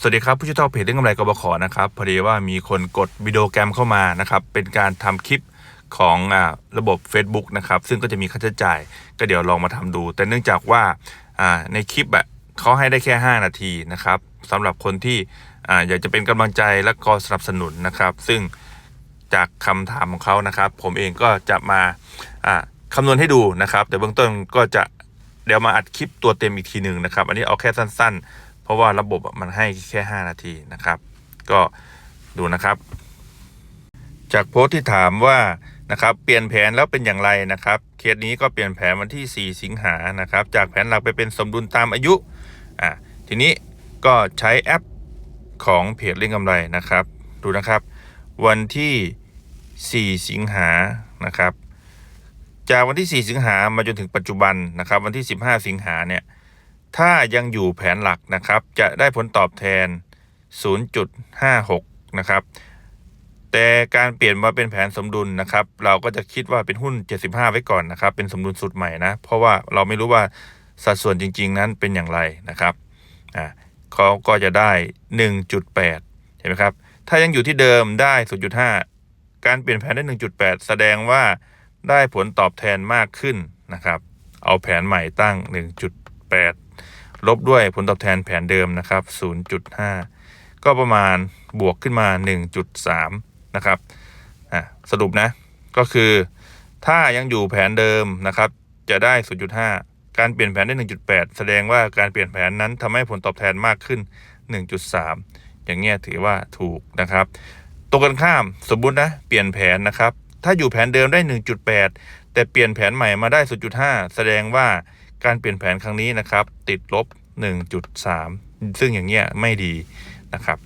สวัสดีครับ ผู้ช่วยทอกเพจเรื่องกำไรกบขนะครับพอดีว่ามีคนกดวิดีโอแกรมเข้ามานะครับเป็นการทำคลิปของอระบบ Facebook นะครับซึ่งก็จะมีค่าใช้จ่าย ก็เดี๋ยวลองมาทำดู แต่เนื่องจากว่าในคลิปอะเขาให้ได้แค่ 5 นาทีนะครับสำหรับคนที่ออยากจะเป็นกำลังใจและก็สนับสนุนนะครับ ซึ่งจากคำถามของเขานะครับ ผมเองก็จะมาอ่าคำนวณให้ดูนะครับ แต่เบื้องต้นก็จะเดี๋ยวมาอัดคลิปตัวเต็มอีกทีหนึ่งนะครับ อันนี้เอาแค่สั้น ๆ เพราะว่าระบบมันให้แค่ 5 นาทีนะครับ ก็ดูนะครับ จากโพสต์ที่ถามว่านะครับเปลี่ยนแผนแล้วเป็นอย่างไรนะครับเคสนี้ก็เปลี่ยนแผนวันที่ 4 สิงหานะครับ จากแผนหลักไปเป็นสมดุลตามอายุอะทีนี้ก็ใช้แอปของเพจเล่นกำไรนะครับ ดูนะครับ วันที่ 4 สิงหานะครับ จากวันที่ 4 สิงหามาจนถึงปัจจุบันนะครับ วันที่ 15 สิงหาเนี่ย ถ้ายังอยู่แผนหลักนะครับ จะได้ผลตอบแทน 0.56 นะครับ แต่การเปลี่ยนมาเป็นแผนสมดุลนะครับ เราก็จะคิดว่าเป็นหุ้น 75 ไว้ก่อนนะครับ เป็นสมดุลสุดใหม่นะ เพราะว่าเราไม่รู้ว่าสัดส่วนจริง ๆ นั้นเป็นอย่างไรนะครับ อ่าเขาก็จะได้ 1.8 เห็นไหมครับ ถ้ายังอยู่ที่เดิมได้ 0.5 การเปลี่ยนแผนได้ 1.8 แสดงว่าได้ผลตอบแทนมากขึ้นนะครับ เอาแผนใหม่ตั้ง 1.8 ลบด้วยผลตอบแทนแผนเดิมนะครับ 0.5 ก็ประมาณบวกขึ้นมา 1.3 นะครับสรุปนะ ก็คือถ้ายังอยู่แผนเดิมนะครับ จะได้ 0.5 การเปลี่ยนแผนได้ 1.8 แสดงว่าการเปลี่ยนแผนนั้นทำให้ผลตอบแทนมากขึ้น 1.3 อย่างเงี้ยถือว่าถูกนะครับตรงกันข้ามสมมุตินะ เปลี่ยนแผนนะครับ ถ้าอยู่แผนเดิมได้ 1.8 แต่เปลี่ยนแผนใหม่มาได้ 0.5 แสดงว่า การเปลี่ยนแผนครั้งนี้นะครับ ติดลบ 1.3 ซึ่งอย่างเงี้ยไม่ดีนะครับ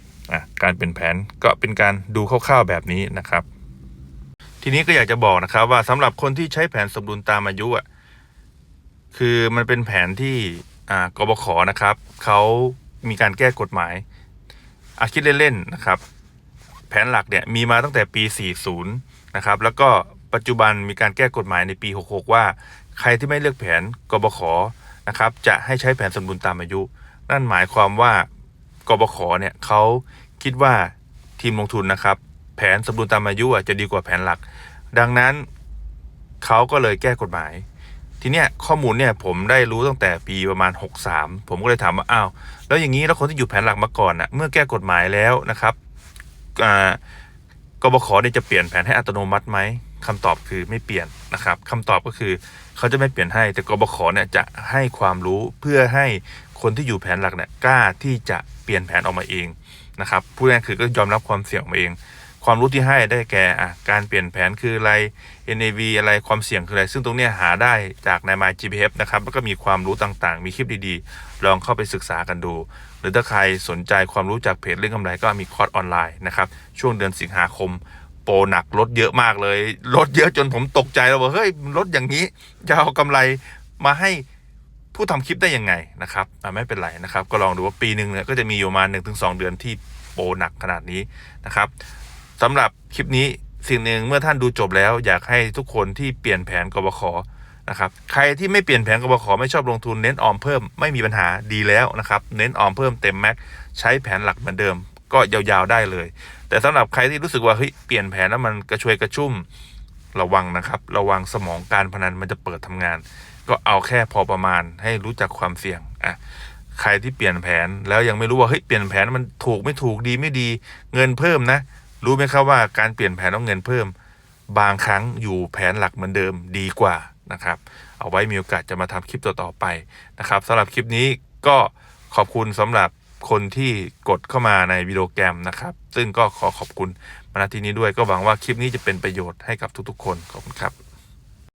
การเปลี่ยนแผนก็เป็นการดูคร่าวๆแบบนี้นะครับ ทีนี้ก็อยากจะบอกนะครับ ว่าสำหรับคนที่ใช้แผนสมดุลตามอายุอะคือมันเป็นแผนที่กบขนะครับเขามีการแก้กฎหมายอาคิดเล่นๆนะครับ แผนหลักเนี่ยมีมาตั้งแต่ปี 40 นะครับ แล้วก็ปัจจุบันมีการแก้กฎหมายในปี 66 ว่า ใครที่ไม่เลือกแผนกบขนะครับจะให้ใช้แผนสมดุลตามอายุ นั่นหมายความว่ากบขเนี่ยเขาคิดว่าทีมลงทุนนะครับ แผนสมดุลตามอายุจะดีกว่าแผนหลัก ดังนั้นเขาก็เลยแก้กฎหมาย ทีเนี้ยข้อมูลเนี่ยผมได้รู้ตั้งแต่ปีประมาณ 63 ผมก็เลยถามว่าอ้าวแล้วอย่างนี้แล้วคนที่อยู่แผนหลักมาก่อนน่ะเมื่อแก้กฎหมายแล้วนะครับกบขเนี่ยจะเปลี่ยนแผนให้อัตโนมัติไหม คำตอบคือไม่เปลี่ยนนะครับคำตอบก็คือเขาจะไม่เปลี่ยนให้ แต่กบขเนี่ยจะให้ความรู้เพื่อให้คนที่อยู่แผนหลักเนี่ยกล้าที่จะเปลี่ยนแผนออกมาเองนะครับผู้นั้นคือก็ยอมรับความเสี่ยงมาเอง ความรู้ที่ให้ได้แก่อะการเปลี่ยนแผนคืออะไร NAV อะไรความเสี่ยงคืออะไร ซึ่งตรงนี้หาได้จากใน My GPF นะครับแล้วก็มีความรู้ต่างๆ มีคลิปดีๆ ลองเข้าไปศึกษากันดู หรือถ้าใครสนใจความรู้จากเพจเรื่องกำไรก็มีคอร์สออนไลน์นะครับช่วงเดือนสิงหาคม รหนักลดเยอะมากเลยลดเยอะจนผมตกใจแล้วว่าเฮ้ยลดอย่างนี้จะเอากำไรมาให้ผู้ทำคลิปได้ยังไงนะครับไม่เป็นไรนะครับ ก็ลองดูว่าปีหนึ่งเนี่ยก็จะมีอยู่ประมาณ1-2เดือนที่โปรหนักขนาดนี้นะครับสำหรับคลิปนี้สิ่งหนึ่งเมื่อท่านดูจบแล้ว อยากให้ทุกคนที่เปลี่ยนแผนกบขนะครับใครที่ไม่เปลี่ยนแผนกบขไม่ชอบลงทุนเน้นออมเพิ่มไม่มีปัญหาดีแล้วนะครับ เน้นออมเพิ่มเต็มแม็กใช้แผนหลักเหมือนเดิม ก็ยาวๆได้เลย แต่สำหรับใครที่รู้สึกว่าเฮ้ยเปลี่ยนแผนแล้วมันกระชวยกระชุ่มระวังนะครับ ระวังสมองการพนันมันจะเปิดทำงาน ก็เอาแค่พอประมาณให้รู้จักความเสี่ยงอะใครที่เปลี่ยนแผนแล้วยังไม่รู้ว่าเฮ้ยเปลี่ยนแผนมันถูกไม่ถูกดีไม่ดี เงินเพิ่มนะ รู้ไหมครับว่าการเปลี่ยนแผนต้องเงินเพิ่ม บางครั้งอยู่แผนหลักเหมือนเดิมดีกว่านะครับ เอาไว้มีโอกาสจะมาทำคลิปต่อๆไปนะครับสำหรับคลิปนี้ก็ขอบคุณสำหรับ คนที่กดเข้ามาในวิดีโอแกรมนะครับ ซึ่งก็ขอขอบคุณมาณที่นี้ด้วยก็หวังว่าคลิปนี้จะเป็นประโยชน์ให้กับทุกๆ คนขอบคุณครับ